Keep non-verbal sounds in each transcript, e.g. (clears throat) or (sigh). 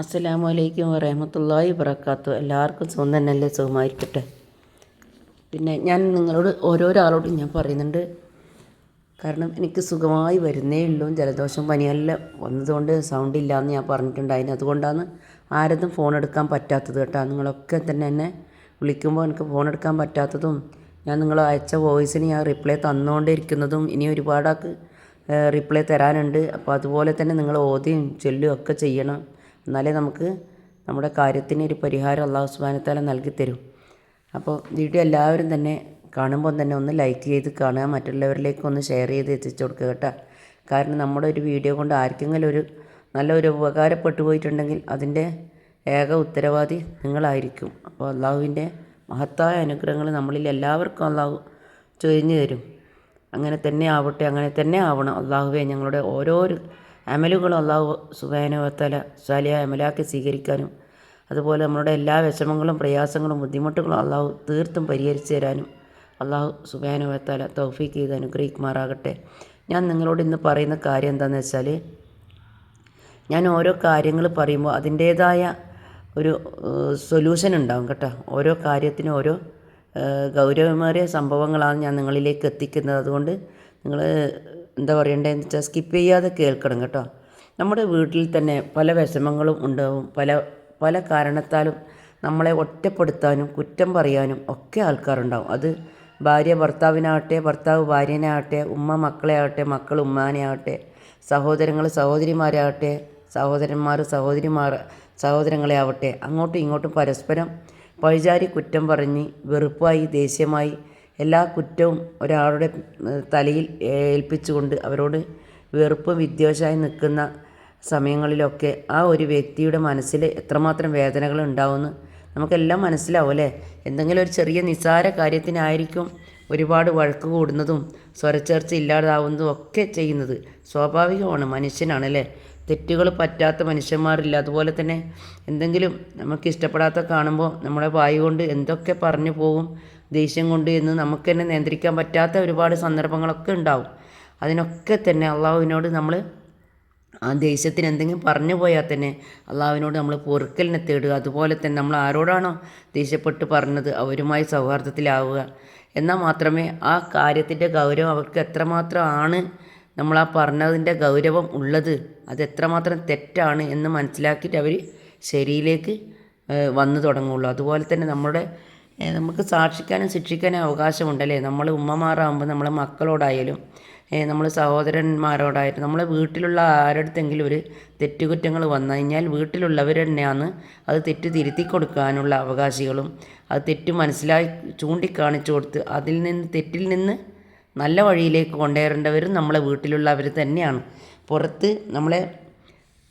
അസ്സലാമു അലൈക്കും വറഹമത്തല്ലാഹി വറക്കാത്തു എല്ലാവർക്കും സുഖം തന്നെയല്ലേ? സുഖമായിരിക്കട്ടെ. പിന്നെ ഞാൻ നിങ്ങളോട് ഓരോരാളോടും ഞാൻ പറയുന്നുണ്ട്. കാരണം എനിക്ക് സുഖമായി വരുന്നേ ഉള്ളൂ. ജലദോഷം പനിയെല്ലാം വന്നതുകൊണ്ട് സൗണ്ട് ഇല്ലയെന്ന് ഞാൻ പറഞ്ഞിട്ടുണ്ടായിരുന്നു. അതുകൊണ്ടാണ് ആരതും ഫോൺ എടുക്കാൻ പറ്റാത്തത് കേട്ടോ. നിങ്ങളൊക്കെ തന്നെ എന്നെ വിളിക്കുമ്പോൾ എനിക്ക് ഫോൺ എടുക്കാൻ പറ്റാത്തതും ഞാൻ നിങ്ങൾ അയച്ച വോയിസിന് ഞാൻ റിപ്ലൈ തന്നുകൊണ്ടിരിക്കുന്നതും ഇനി ഒരുപാടാക്ക് റിപ്ലൈ തരാനുണ്ട്. അപ്പോൾ അതുപോലെ തന്നെ നിങ്ങൾ ഓതിയും ചൊല്ലുകയൊക്കെ ചെയ്യണം. എന്നാലേ നമുക്ക് നമ്മുടെ കാര്യത്തിന് ഒരു പരിഹാരം അള്ളാഹു സുബാനത്താല നൽകി തരും. അപ്പോൾ വീഡിയോ എല്ലാവരും തന്നെ കാണുമ്പോൾ തന്നെ ഒന്ന് ലൈക്ക് ചെയ്ത് കാണുക മറ്റുള്ളവരിലേക്ക് ഒന്ന് ഷെയർ ചെയ്ത് എത്തിച്ചു കൊടുക്കുക കേട്ടോ. കാരണം നമ്മുടെ ഒരു വീഡിയോ കൊണ്ട് ആർക്കെങ്കിലും ഒരു നല്ലൊരു ഉപകാരപ്പെട്ടു പോയിട്ടുണ്ടെങ്കിൽ അതിന്റെ ഏക ഉത്തരവാദി നിങ്ങളായിരിക്കും. അപ്പോൾ അള്ളാഹുവിന്റെ മഹത്തായ അനുഗ്രഹങ്ങൾ നമ്മളിൽ എല്ലാവർക്കും അള്ളാഹു ചൊരിഞ്ഞു തരും. അങ്ങനെ തന്നെ ആവട്ടെ അങ്ങനെ തന്നെ ആവണം. അള്ളാഹുവെ ഞങ്ങളുടെ ഓരോരോ അമലുകളും അള്ളാഹു സുബാനുവത്തല സാലിയ അമലാക്കി സ്വീകരിക്കാനും അതുപോലെ നമ്മുടെ എല്ലാ വിഷമങ്ങളും പ്രയാസങ്ങളും ബുദ്ധിമുട്ടുകളും അള്ളാഹു തീർത്തും പരിഹരിച്ചു തരാനും അള്ളാഹു സുബാനുവത്തല തൗഫീക്ക് ചെയ്ത് അനുഗ്രഹിക്കുമാറാകട്ടെ. ഞാൻ നിങ്ങളോട് ഇന്ന് പറയുന്ന കാര്യം എന്താണെന്ന് വെച്ചാൽ ഞാൻ ഓരോ കാര്യങ്ങൾ പറയുമ്പോൾ അതിന്റേതായ ഒരു സൊല്യൂഷൻ ഉണ്ടാവും കേട്ടോ. ഓരോ കാര്യത്തിനും ഓരോ ഗൗരവമേറിയ സംഭവങ്ങളാണ് ഞാൻ നിങ്ങളിലേക്ക് എത്തിക്കുന്നത്. അതുകൊണ്ട് നിങ്ങൾ എന്താ പറയണ്ടതെന്ന് വെച്ചാൽ സ്കിപ്പ് ചെയ്യാതെ കേൾക്കണം കേട്ടോ. നമ്മുടെ വീട്ടിൽ തന്നെ പല വിഷമങ്ങളും ഉണ്ടാവും. പല പല കാരണത്താലും നമ്മളെ ഒറ്റപ്പെടുത്താനും കുറ്റം പറയാനും ഒക്കെ ആൾക്കാരുണ്ടാവും. അത് ഭാര്യ ഭർത്താവിനാകട്ടെ ഭർത്താവ് ഭാര്യനാകട്ടെ ഉമ്മ മക്കളെ ആകട്ടെ മക്കൾ ഉമ്മാനെ ആവട്ടെ സഹോദരങ്ങൾ സഹോദരിമാരാകട്ടെ സഹോദരന്മാർ സഹോദരിമാർ സഹോദരങ്ങളെ ആവട്ടെ അങ്ങോട്ടും ഇങ്ങോട്ടും പരസ്പരം പഴിചാരി കുറ്റം പറഞ്ഞ് വെറുപ്പായി ദേഷ്യമായി എല്ലാ കുറ്റവും ഒരാളുടെ തലയിൽ ഏൽപ്പിച്ചുകൊണ്ട് അവരോട് വെറുപ്പ് വിദ്വേഷമായി നിൽക്കുന്ന സമയങ്ങളിലൊക്കെ ആ ഒരു വ്യക്തിയുടെ മനസ്സിൽ എത്രമാത്രം വേദനകൾ ഉണ്ടാവുമെന്ന് നമുക്കെല്ലാം മനസ്സിലാവും അല്ലേ? എന്തെങ്കിലും ഒരു ചെറിയ നിസ്സാര കാര്യത്തിനായിരിക്കും ഒരുപാട് വഴക്ക് കൂടുന്നതും സ്വരച്ചേർച്ച ഇല്ലാതാവുന്നതും ഒക്കെ ചെയ്യുന്നത്. സ്വാഭാവികമാണ് മനുഷ്യനാണ് അല്ലേ? തെറ്റുകൾ പറ്റാത്ത മനുഷ്യന്മാരില്ല. അതുപോലെ തന്നെ എന്തെങ്കിലും നമുക്ക് ഇഷ്ടപ്പെടാത്ത കാണുമ്പോൾ നമ്മുടെ വായു കൊണ്ട് എന്തൊക്കെ പറഞ്ഞു പോകും ദേഷ്യം കൊണ്ട് എന്ന് നമുക്ക് തന്നെ നിയന്ത്രിക്കാൻ പറ്റാത്ത ഒരുപാട് സന്ദർഭങ്ങളൊക്കെ ഉണ്ടാവും. അതിനൊക്കെ തന്നെ അള്ളാഹുവിനോട് നമ്മൾ ആ ദേഷ്യത്തിന് എന്തെങ്കിലും പറഞ്ഞു പോയാൽ തന്നെ അള്ളാഹുവിനോട് നമ്മൾ പൊറുക്കലിനെ തേടുക. അതുപോലെ തന്നെ നമ്മൾ ആരോടാണോ ദേഷ്യപ്പെട്ട് പറഞ്ഞത് അവരുമായി സൗഹാർദ്ദത്തിലാവുക. എന്നാൽ മാത്രമേ ആ കാര്യത്തിന്റെ ഗൗരവം അവർക്ക് എത്രമാത്രമാണ് നമ്മൾ ആ പറഞ്ഞതിന്റെ ഗൗരവം ഉള്ളത് അത് എത്രമാത്രം തെറ്റാണ് എന്ന് മനസ്സിലാക്കിയിട്ട് അവർ ശരിയിലേക്ക് വന്നു തുടങ്ങുള്ളൂ. അതുപോലെ തന്നെ നമ്മുടെ നമുക്ക് സാക്ഷിക്കാനും ശിക്ഷിക്കാനും അവകാശമുണ്ടല്ലേ? നമ്മൾ ഉമ്മമാരാകുമ്പോൾ നമ്മളെ മക്കളോടായാലും നമ്മൾ സഹോദരന്മാരോടായാലും നമ്മളെ വീട്ടിലുള്ള ആരടുത്തെങ്കിലും ഒരു തെറ്റുകുറ്റങ്ങൾ വന്നു കഴിഞ്ഞാൽ വീട്ടിലുള്ളവർ തന്നെയാണ് അത് തെറ്റ് തിരുത്തി കൊടുക്കാനുള്ള അവകാശികളും അത് തെറ്റ് മനസ്സിലായി ചൂണ്ടിക്കാണിച്ചു കൊടുത്ത് അതിൽ നിന്ന് തെറ്റിൽ നിന്ന് നല്ല വഴിയിലേക്ക് കൊണ്ടുവരേണ്ടവരും നമ്മളെ വീട്ടിലുള്ളവർ തന്നെയാണ്. പുറത്ത് നമ്മളെ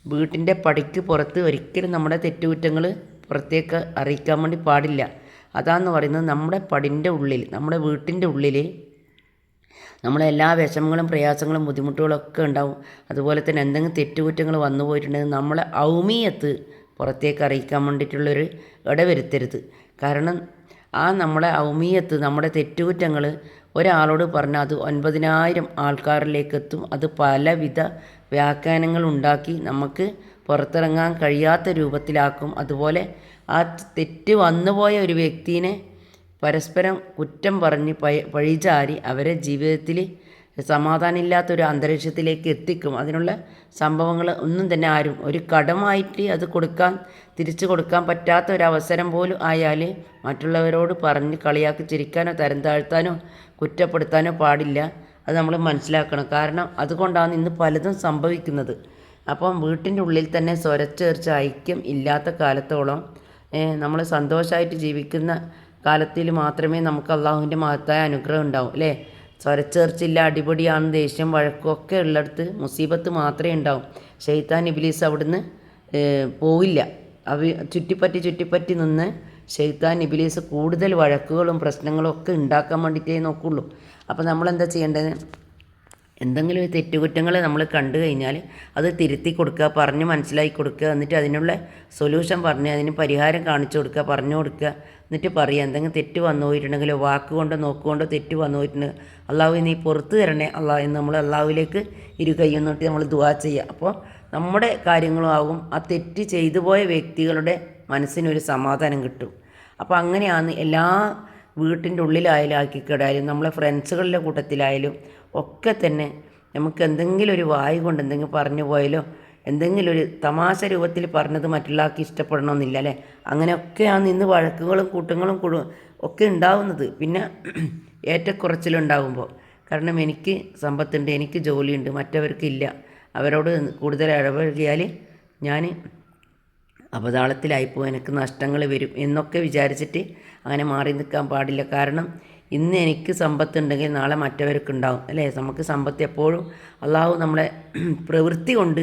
വീട്ടിന്റെ പടിക്ക് പുറത്ത് ഒരിക്കലും നമ്മുടെ തെറ്റുകുറ്റങ്ങൾ പുറത്തേക്ക് അറിയിക്കാൻ വേണ്ടി പാടില്ല. അതാന്ന് പറയുന്നത് നമ്മുടെ പടിന്റെ ഉള്ളിൽ നമ്മുടെ വീട്ടിന്റെ ഉള്ളിൽ നമ്മളെ എല്ലാ വിഷമങ്ങളും പ്രയാസങ്ങളും ബുദ്ധിമുട്ടുകളും ഒക്കെ ഉണ്ടാവും. അതുപോലെ തന്നെ എന്തെങ്കിലും തെറ്റുകുറ്റങ്ങൾ വന്നു പോയിട്ടുണ്ടെങ്കിൽ നമ്മളെ ഔമിയത്ത് പുറത്തേക്ക് അറിയിക്കാൻ വേണ്ടിയിട്ടുള്ളൊരു ഇടവരുത്തരുത്. കാരണം ആ നമ്മളെ ഔമിയത്ത് നമ്മുടെ തെറ്റുകുറ്റങ്ങൾ ഒരാളോട് പറഞ്ഞാൽ അത് ഒൻപതിനായിരം ആൾക്കാരിലേക്ക് എത്തും അത് പലവിധ വ്യാഖ്യാനങ്ങൾ ഉണ്ടാക്കി നമുക്ക് പുറത്തിറങ്ങാൻ കഴിയാത്ത രൂപത്തിലാക്കും. അതുപോലെ ആ തെറ്റ് വന്നുപോയ ഒരു വ്യക്തിനെ പരസ്പരം കുറ്റം പറഞ്ഞ് പഴ പഴിചാരി അവരെ ജീവിതത്തിൽ സമാധാനമില്ലാത്തൊരു അന്തരീക്ഷത്തിലേക്ക് എത്തിക്കും. അതിനുള്ള സംഭവങ്ങൾ ഒന്നും തന്നെ ആരും ഒരു കടമായിട്ട് അത് കൊടുക്കാൻ തിരിച്ചു കൊടുക്കാൻ പറ്റാത്ത ഒരു അവസരം പോലും ആയാൽ മറ്റുള്ളവരോട് പറഞ്ഞ് കളിയാക്കി ചിരിക്കാനോ തരം താഴ്ത്താനോ കുറ്റപ്പെടുത്താനോ പാടില്ല. അത് നമ്മൾ മനസ്സിലാക്കണം. കാരണം അതുകൊണ്ടാണ് ഇന്ന് പലതും സംഭവിക്കുന്നത്. അപ്പം വീട്ടിന്റെ ഉള്ളിൽ തന്നെ സ്വരച്ചേർച്ച ഐക്യം ഇല്ലാത്ത കാലത്തോളം നമ്മൾ സന്തോഷമായിട്ട് ജീവിക്കുന്ന കാലത്തിൽ മാത്രമേ നമുക്ക് അള്ളാഹുവിന്റെ മഹത്തായ അനുഗ്രഹം ഉണ്ടാവും അല്ലേ? സ്വരച്ചേർച്ചില്ല അടിപൊളിയാണ് ദേഷ്യം വഴക്കൊക്കെ ഉള്ളിടത്ത് മുസീബത്ത് മാത്രമേ ഉണ്ടാവും. ഷെയ്ത്താൻ ഇബിലീസ് അവിടുന്ന് പോവില്ല. അവ ചുറ്റിപ്പറ്റി ചുറ്റിപ്പറ്റി നിന്ന് ഷെയ്ത്താൻ ഇബിലീസ് കൂടുതൽ വഴക്കുകളും പ്രശ്നങ്ങളും ഒക്കെ ഉണ്ടാക്കാൻ വേണ്ടിയിട്ടേ നോക്കുള്ളൂ. അപ്പോൾ നമ്മളെന്താ ചെയ്യേണ്ടത്? എന്തെങ്കിലും ഒരു തെറ്റുകുറ്റങ്ങൾ നമ്മൾ കണ്ടു കഴിഞ്ഞാൽ അത് തിരുത്തി കൊടുക്കുക പറഞ്ഞ് മനസ്സിലാക്കി കൊടുക്കുക എന്നിട്ട് അതിനുള്ള സൊല്യൂഷൻ പറഞ്ഞ് അതിന് പരിഹാരം കാണിച്ചു കൊടുക്കുക പറഞ്ഞു കൊടുക്കുക എന്നിട്ട് പറയുക എന്തെങ്കിലും തെറ്റ് വന്നു പോയിട്ടുണ്ടെങ്കിലോ വാക്കുകൊണ്ടോ നോക്കുകൊണ്ടോ തെറ്റ് വന്നു പോയിട്ടുണ്ടെങ്കിൽ അള്ളാഹു നീ പുറത്ത് തരണേ അള്ളാഹു എന്ന് നമ്മൾ അള്ളാഹുവിലേക്ക് ഇരു കൈയൊന്നിട്ട് നമ്മൾ ദുവാ ചെയ്യുക. അപ്പോൾ നമ്മുടെ കാര്യങ്ങളും ആകും. ആ തെറ്റ് ചെയ്തു പോയ വ്യക്തികളുടെ മനസ്സിനൊരു സമാധാനം കിട്ടും. അപ്പോൾ അങ്ങനെയാണ് എല്ലാ വീട്ടിന്റെ ഉള്ളിലായാലും ആക്കിക്കിടായാലും നമ്മളെ ഫ്രണ്ട്സുകളുടെ കൂട്ടത്തിലായാലും ഒക്കെ തന്നെ നമുക്ക് എന്തെങ്കിലും ഒരു വായു കൊണ്ട് എന്തെങ്കിലും പറഞ്ഞു പോയാലോ എന്തെങ്കിലും ഒരു തമാശ രൂപത്തിൽ പറഞ്ഞത് മറ്റുള്ളവർക്ക് ഇഷ്ടപ്പെടണമെന്നില്ല അല്ലേ? അങ്ങനെയൊക്കെയാണ് ഇന്ന് വഴക്കുകളും കൂട്ടങ്ങളും കൂടു ഒക്കെ ഉണ്ടാവുന്നത്. പിന്നെ (clears throat) ഏറ്റക്കുറച്ചിലുണ്ടാകുമ്പോൾ കാരണം എനിക്ക് സമ്പത്തുണ്ട് എനിക്ക് ജോലിയുണ്ട് മറ്റവർക്കില്ല അവരോട് കൂടുതൽ ഇടപഴകിയാൽ ഞാൻ അപതാളത്തിലായിപ്പോയി എനിക്ക് നഷ്ടങ്ങൾ വരും എന്നൊക്കെ വിചാരിച്ചിട്ട് അങ്ങനെ മാറി നിൽക്കാൻ പാടില്ല. കാരണം ഇന്ന് എനിക്ക് സമ്പത്തുണ്ടെങ്കിൽ നാളെ മറ്റവർക്ക് ഉണ്ടാവും അല്ലേ? നമുക്ക് സമ്പത്ത് എപ്പോഴും അള്ളാഹു നമ്മളെ (clears throat) പ്രവൃത്തി കൊണ്ട്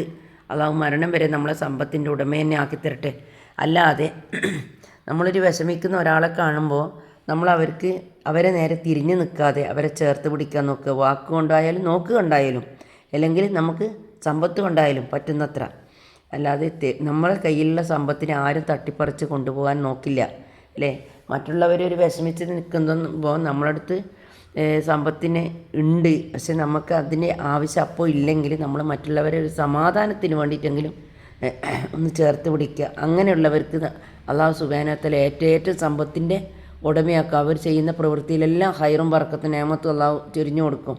അള്ളാഹു മരണം വരെ നമ്മളെ സമ്പത്തിന്റെ ഉടമ തന്നെ ആക്കി തരട്ടെ. അല്ലാതെ (clears throat) നമ്മളൊരു വിഷമിക്കുന്ന ഒരാളെ കാണുമ്പോൾ നമ്മൾ അവർക്ക് അവരെ നേരെ തിരിഞ്ഞു നിൽക്കാതെ അവരെ ചേർത്ത് പിടിക്കാൻ നോക്കുക. വാക്ക് കൊണ്ടായാലും നോക്ക് അല്ലെങ്കിൽ നമുക്ക് സമ്പത്ത് കൊണ്ടായാലും പറ്റുന്നത്ര. അല്ലാതെ നമ്മളെ കയ്യിലുള്ള സമ്പത്തിനെ ആരും തട്ടിപ്പറിച്ച് കൊണ്ടുപോകാൻ നോക്കില്ല. അല്ലേ? മറ്റുള്ളവർ ഒരു വിഷമിച്ച് നിൽക്കുമ്പോൾ നമ്മളടുത്ത് സമ്പത്തിന് ഉണ്ട്. പക്ഷെ നമുക്ക് അതിന്റെ ആവശ്യം അപ്പോൾ ഇല്ലെങ്കിൽ നമ്മൾ മറ്റുള്ളവരെ ഒരു സമാധാനത്തിന് വേണ്ടിയിട്ടെങ്കിലും ഒന്ന് ചേർത്ത് പിടിക്കുക. അങ്ങനെയുള്ളവർക്ക് അള്ളാഹു സുബാനത്തിൽ ഏറ്റവും ഏറ്റവും സമ്പത്തിന്റെ ഉടമയാക്കുക അവർ ചെയ്യുന്ന പ്രവൃത്തിയിലെല്ലാം ഹൈറും പറക്കത്തിന് നേമത്തും അള്ളാഹു ചൊരിഞ്ഞു കൊടുക്കും.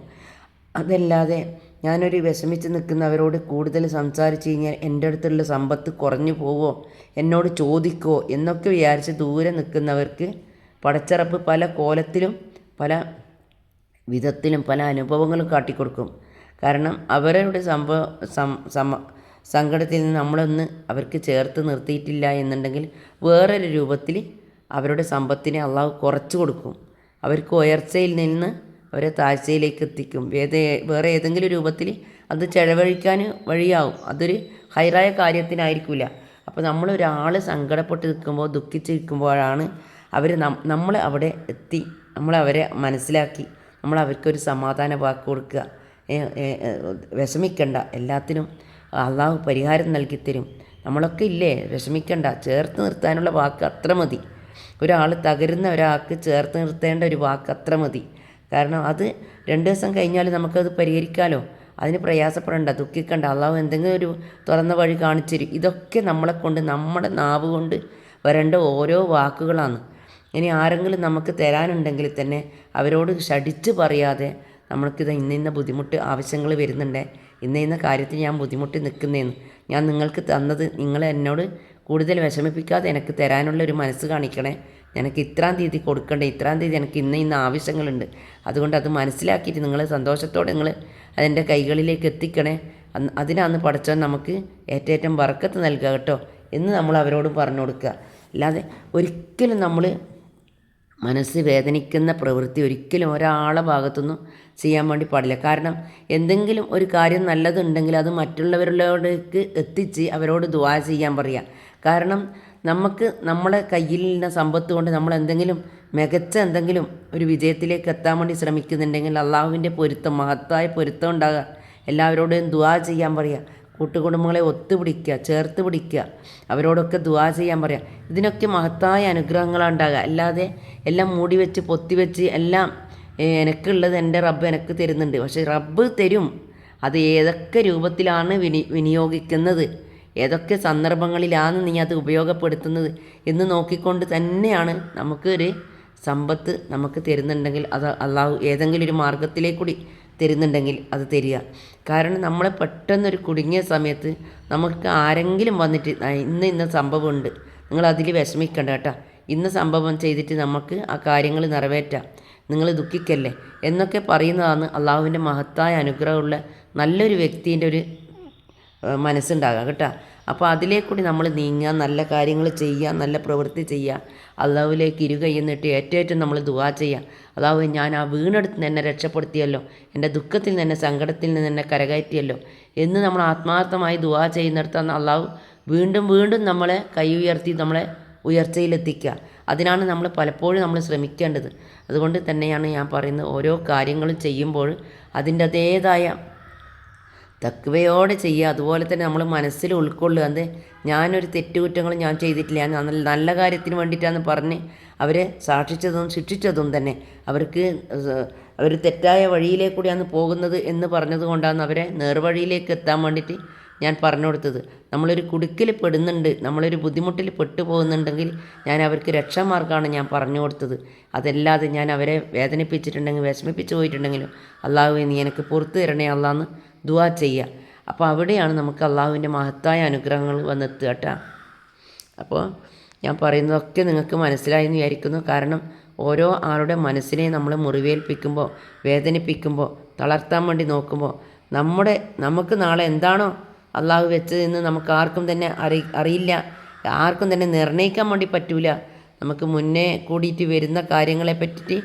അതല്ലാതെ ഞാനൊരു വിഷമിച്ച് നിൽക്കുന്നവരോട് കൂടുതൽ സംസാരിച്ച് കഴിഞ്ഞാൽ എന്റെ അടുത്തുള്ള സമ്പത്ത് കുറഞ്ഞു പോവോ? എന്നോട് ചോദിക്കുമോ എന്നൊക്കെ വിചാരിച്ച് ദൂരെ നിൽക്കുന്നവർക്ക് പടച്ചറപ്പ് പല കോലത്തിലും പല വിധത്തിലും പല അനുഭവങ്ങളും കാട്ടിക്കൊടുക്കും. കാരണം അവരുടെ സംഭവ സമ സങ്കടത്തിൽ നിന്ന് നമ്മളൊന്ന് അവർക്ക് ചേർത്ത് നിർത്തിയിട്ടില്ല എന്നുണ്ടെങ്കിൽ വേറൊരു രൂപത്തിൽ അവരുടെ സമ്പത്തിനെ അള്ളാഹു കുറച്ച് കൊടുക്കും. അവർക്ക് ഉയർച്ചയിൽ നിന്ന് അവരെ താഴ്ചയിലേക്ക് എത്തിക്കും. വേറെ വേറെ ഏതെങ്കിലും രൂപത്തിൽ അത് ചെലവഴിക്കാൻ വഴിയാവും. അതൊരു ഹൈറായ കാര്യത്തിനായിരിക്കില്ല അപ്പോൾ നമ്മളൊരാൾ സങ്കടപ്പെട്ട് നിൽക്കുമ്പോൾ ദുഃഖിച്ച് നിൽക്കുമ്പോഴാണ് അവർ നമ്മൾ അവിടെ എത്തി. നമ്മൾ അവരെ മനസ്സിലാക്കി. നമ്മൾ അവർക്കൊരു സമാധാന വാക്ക് കൊടുക്കുക വിഷമിക്കണ്ട. എല്ലാത്തിനും അള്ളാഹു പരിഹാരം നൽകിത്തരും തരും. നമ്മളൊക്കെ ഇല്ലേ? വിഷമിക്കണ്ട. ചേർത്ത് നിർത്താനുള്ള വാക്ക് അത്ര മതി. ഒരാൾ തകരുന്ന ഒരാൾക്ക് ചേർത്ത് നിർത്തേണ്ട ഒരു വാക്ക് അത്ര മതി. കാരണം അത് രണ്ട് ദിവസം കഴിഞ്ഞാൽ നമുക്കത് പരിഹരിക്കാമല്ലോ അതിന് പ്രയാസപ്പെടേണ്ട ദുഃഖിക്കേണ്ട. അള്ളാഹു എന്തെങ്കിലും ഒരു തുറന്ന വഴി കാണിച്ചു ഇതൊക്കെ നമ്മളെ കൊണ്ട് നമ്മുടെ നാവ് കൊണ്ട് വരേണ്ട ഓരോ വാക്കുകളാണ്. ഇനി ആരെങ്കിലും നമുക്ക് തരാനുണ്ടെങ്കിൽ തന്നെ അവരോട് ഷടിച്ച് പറയാതെ നമ്മൾക്കിത് ഇന്ന ഇന്ന ബുദ്ധിമുട്ട് ആവശ്യങ്ങൾ വരുന്നുണ്ട് ഇന്ന ഇന്ന കാര്യത്തിൽ ഞാൻ ബുദ്ധിമുട്ടി നിൽക്കുന്നതെന്ന് ഞാൻ നിങ്ങൾക്ക് തന്നത് നിങ്ങൾ എന്നോട് കൂടുതൽ വിഷമിപ്പിക്കാതെ എനിക്ക് തരാനുള്ള ഒരു മനസ്സ് കാണിക്കണേ. എനിക്ക് ഇത്രാം തീയതി കൊടുക്കേണ്ട? ഇത്രാം തീയതി എനിക്ക് ഇന്ന ഇന്ന ആവശ്യങ്ങളുണ്ട്. അതുകൊണ്ട് അത് മനസ്സിലാക്കിയിട്ട് നിങ്ങൾ സന്തോഷത്തോടെ നിങ്ങൾ അതെന്റെ കൈകളിലേക്ക് എത്തിക്കണേ. അതിനാന്ന് പഠിച്ചവൻ നമുക്ക് ഏറ്റേറ്റം വറക്കത്ത് നൽകുക കേട്ടോ എന്ന് നമ്മൾ അവരോട് പറഞ്ഞു കൊടുക്കുക. അല്ലാതെ ഒരിക്കലും നമ്മൾ മനസ്സ് വേദനിക്കുന്ന പ്രവൃത്തി ഒരിക്കലും ഒരാളെ ഭാഗത്തുനിന്നും ചെയ്യാൻ വേണ്ടി പാടില്ല. കാരണം എന്തെങ്കിലും ഒരു കാര്യം നല്ലതുണ്ടെങ്കിൽ അത് മറ്റുള്ളവരിലേക്ക് എത്തിച്ച് അവരോട് ദുആ ചെയ്യാൻ പറയുക കാരണം നമുക്ക് നമ്മളെ കയ്യിലുള്ള സമ്പത്ത് കൊണ്ട് നമ്മൾ എന്തെങ്കിലും മികച്ച എന്തെങ്കിലും ഒരു വിജയത്തിലേക്ക് എത്താൻ വേണ്ടി ശ്രമിക്കുന്നുണ്ടെങ്കിൽ അള്ളാഹുവിന്റെ പൊരുത്തം മഹത്തായ പൊരുത്തം ഉണ്ടാകുക. എല്ലാവരോടും ദുവാ ചെയ്യാൻ പറയുക. കൂട്ടുകുടുംബങ്ങളെ ഒത്തുപിടിക്കുക ചേർത്ത് പിടിക്കുക. അവരോടൊക്കെ ദുവാ ചെയ്യാൻ പറയുക. ഇതിനൊക്കെ മഹത്തായ അനുഗ്രഹങ്ങളാണ് ഉണ്ടാകുക. അല്ലാതെ എല്ലാം മൂടി വെച്ച് പൊത്തി വെച്ച് എല്ലാം എനിക്കുള്ളത് എന്റെ റബ്ബ് എനിക്ക് തരുന്നുണ്ട്. പക്ഷേ റബ്ബ് തരും. അത് ഏതൊക്കെ രൂപത്തിലാണ് വിനി വിനിയോഗിക്കുന്നത്? ഏതൊക്കെ സന്ദർഭങ്ങളിലാണ് നീ അത് ഉപയോഗപ്പെടുത്തുന്നത് എന്ന് നോക്കിക്കൊണ്ട് തന്നെയാണ് നമുക്കൊരു സമ്പത്ത് നമുക്ക് തരുന്നുണ്ടെങ്കിൽ അത് അള്ളാഹു ഏതെങ്കിലും ഒരു മാർഗത്തിലേക്കൂടി തരുന്നുണ്ടെങ്കിൽ അത് തരിക. കാരണം നമ്മളെ പെട്ടെന്നൊരു കുടുങ്ങിയ സമയത്ത് നമുക്ക് ആരെങ്കിലും വന്നിട്ട് "ആ, ഇന്ന് ഇന്ന സംഭവമുണ്ട്. നിങ്ങൾ അതിൽ വിഷമിക്കണ്ട കേട്ടോ. ഇന്ന സംഭവം ചെയ്തിട്ട് നമുക്ക് ആ കാര്യങ്ങൾ നിറവേറ്റാം. നിങ്ങൾ ദുഃഖിക്കല്ലേ? എന്നൊക്കെ പറയുന്നതാണ് അള്ളാഹുവിന്റെ മഹത്തായ അനുഗ്രഹമുള്ള നല്ലൊരു വ്യക്തിന്റെ ഒരു മനസ്സുണ്ടാകുക കേട്ടോ? അപ്പോൾ അതിലേക്കൂടി നമ്മൾ നീങ്ങുക നല്ല കാര്യങ്ങൾ ചെയ്യുക നല്ല പ്രവൃത്തി ചെയ്യുക. അള്ളാഹുവിലേക്ക് ഇരുകൈന്നിട്ട് ഏറ്റവും നമ്മൾ ദുവാ ചെയ്യുക. അള്ളാഹു ഞാൻ ആ വീണെടുത്ത് എന്നെ രക്ഷപ്പെടുത്തിയല്ലോ. എന്റെ ദുഃഖത്തിൽ നിന്ന് എന്നെ സങ്കടത്തിൽ നിന്ന് എന്നെ കരകയറ്റിയല്ലോ. എന്ന് നമ്മൾ ആത്മാർത്ഥമായി ദുവാ ചെയ്യുന്നിടത്താണ് അള്ളാഹു വീണ്ടും വീണ്ടും നമ്മളെ കൈ ഉയർത്തി നമ്മളെ ഉയർച്ചയിലെത്തിക്കുക. അതിനാണ് നമ്മൾ പലപ്പോഴും നമ്മൾ ശ്രമിക്കേണ്ടത്. അതുകൊണ്ട് തന്നെയാണ് ഞാൻ പറയുന്നത് ഓരോ കാര്യങ്ങളും ചെയ്യുമ്പോൾ അതിന്റെ അതേതായ തക്കവയോടെ ചെയ്യുക. അതുപോലെ തന്നെ നമ്മൾ മനസ്സിൽ ഉൾക്കൊള്ളുക. അത് ഞാനൊരു തെറ്റുകുറ്റങ്ങളും ഞാൻ ചെയ്തിട്ടില്ല. ഞാൻ നല്ല നല്ല കാര്യത്തിന് വേണ്ടിയിട്ടാണ് പറഞ്ഞ് അവരെ സാക്ഷിച്ചതും ശിക്ഷിച്ചതും തന്നെ. അവർക്ക് അവർ തെറ്റായ വഴിയിലേക്കൂടിയാണ് പോകുന്നത് എന്ന് പറഞ്ഞത് കൊണ്ടാണ് അവരെ നേർവഴിയിലേക്ക് എത്താൻ വേണ്ടിയിട്ട് ഞാൻ പറഞ്ഞു കൊടുത്തത്. നമ്മളൊരു കുടുക്കിൽ പെടുന്നുണ്ട്. നമ്മളൊരു ബുദ്ധിമുട്ടിൽ പെട്ടു പോകുന്നുണ്ടെങ്കിൽ ഞാൻ അവർക്ക് രക്ഷാമാർഗമാണ് ഞാൻ പറഞ്ഞു കൊടുത്തത്. അതല്ലാതെ ഞാൻ അവരെ വേദനിപ്പിച്ചിട്ടുണ്ടെങ്കിൽ വിഷമിപ്പിച്ചു പോയിട്ടുണ്ടെങ്കിലും അള്ളാഹു നീ എനിക്ക് പുറത്തു തരണേ അള്ളാന്ന് ദുവാ ചെയ്യുക. അപ്പോൾ അവിടെയാണ് നമുക്ക് അള്ളാഹുവിന്റെ മഹത്തായ അനുഗ്രഹങ്ങൾ വന്നെത്തുക കേട്ടോ അപ്പോൾ ഞാൻ പറയുന്നതൊക്കെ നിങ്ങൾക്ക് മനസ്സിലായി എന്ന് വിചാരിക്കുന്നു. കാരണം ഓരോ ആളുടെ മനസ്സിനെ നമ്മൾ മുറിവേൽപ്പിക്കുമ്പോൾ വേദനിപ്പിക്കുമ്പോൾ തളർത്താൻ വേണ്ടി നോക്കുമ്പോൾ നമ്മുടെ നമുക്ക് നാളെ എന്താണോ അള്ളാഹു വെച്ചതെന്ന് നമുക്ക് ആർക്കും തന്നെ അറി അറിയില്ല. ആർക്കും തന്നെ നിർണയിക്കാൻ വേണ്ടി പറ്റൂല. നമുക്ക് മുന്നേ കൂടിയിട്ട് വരുന്ന കാര്യങ്ങളെ പറ്റിയിട്ട്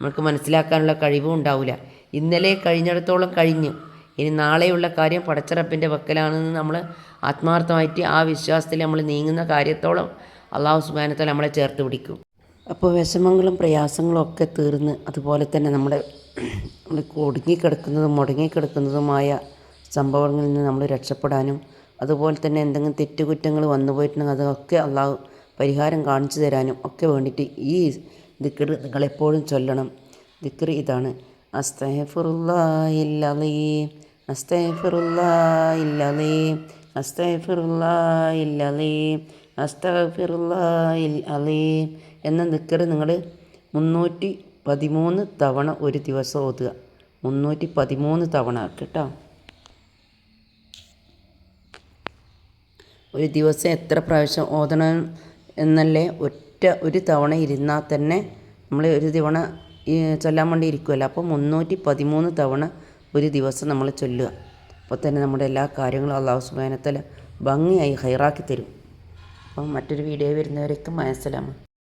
നമുക്ക് മനസ്സിലാക്കാനുള്ള കഴിവും ഉണ്ടാവില്ല ഇന്നലെ കഴിഞ്ഞിടത്തോളം കഴിഞ്ഞു. ഇനി നാളെയുള്ള കാര്യം പടച്ചറപ്പിന്റെ വക്കലാണെന്ന് നമ്മൾ ആത്മാർത്ഥമായിട്ട് ആ വിശ്വാസത്തിൽ നമ്മൾ നീങ്ങുന്ന കാര്യത്തോളം അള്ളാഹു സുബാനത്തെ നമ്മളെ ചേർത്ത് പിടിക്കും. അപ്പോൾ വിഷമങ്ങളും പ്രയാസങ്ങളും ഒക്കെ തീർന്ന് അതുപോലെ തന്നെ നമ്മുടെ ഒടുങ്ങിക്കിടക്കുന്നതും മുടങ്ങിക്കിടക്കുന്നതുമായ സംഭവങ്ങളിൽ നിന്ന് നമ്മൾ രക്ഷപ്പെടാനും അതുപോലെ തന്നെ എന്തെങ്കിലും തെറ്റുകുറ്റങ്ങൾ വന്നു പോയിട്ടുണ്ടെങ്കിൽ അതൊക്കെ അള്ളാഹു പരിഹാരം കാണിച്ചു തരാനും ഒക്കെ വേണ്ടിയിട്ട് ഈ ദിക്കർ നിങ്ങളെപ്പോഴും ചൊല്ലണം. ദിക്കർ ഇതാണ്. അസ്തഫുറുല്ലാഹില്ലീം എന്ന നിക്കർ നിങ്ങൾ മുന്നൂറ്റി പതിമൂന്ന് തവണ ഒരു ദിവസം ഓതുക. മുന്നൂറ്റി പതിമൂന്ന് തവണ കേട്ടോ. ഒരു ദിവസം എത്ര പ്രാവശ്യം ഓതണം എന്നല്ലേ ഒറ്റ ഒരു തവണ ഇരുന്നാൽ തന്നെ നമ്മൾ ഒരു തവണ ചൊല്ലാൻ വേണ്ടി ഇരിക്കുമല്ലോ അപ്പോൾ മുന്നൂറ്റി പതിമൂന്ന് തവണ ഒരു ദിവസം നമ്മൾ ചൊല്ലുക. അപ്പോൾ തന്നെ നമ്മുടെ എല്ലാ കാര്യങ്ങളും അള്ളാഹു സുബാനത്തല ഭംഗിയായി ഹൈറാക്കി തരും. അപ്പം മറ്റൊരു വീഡിയോ വരുന്നവരേക്കും മനസ്സിലാവും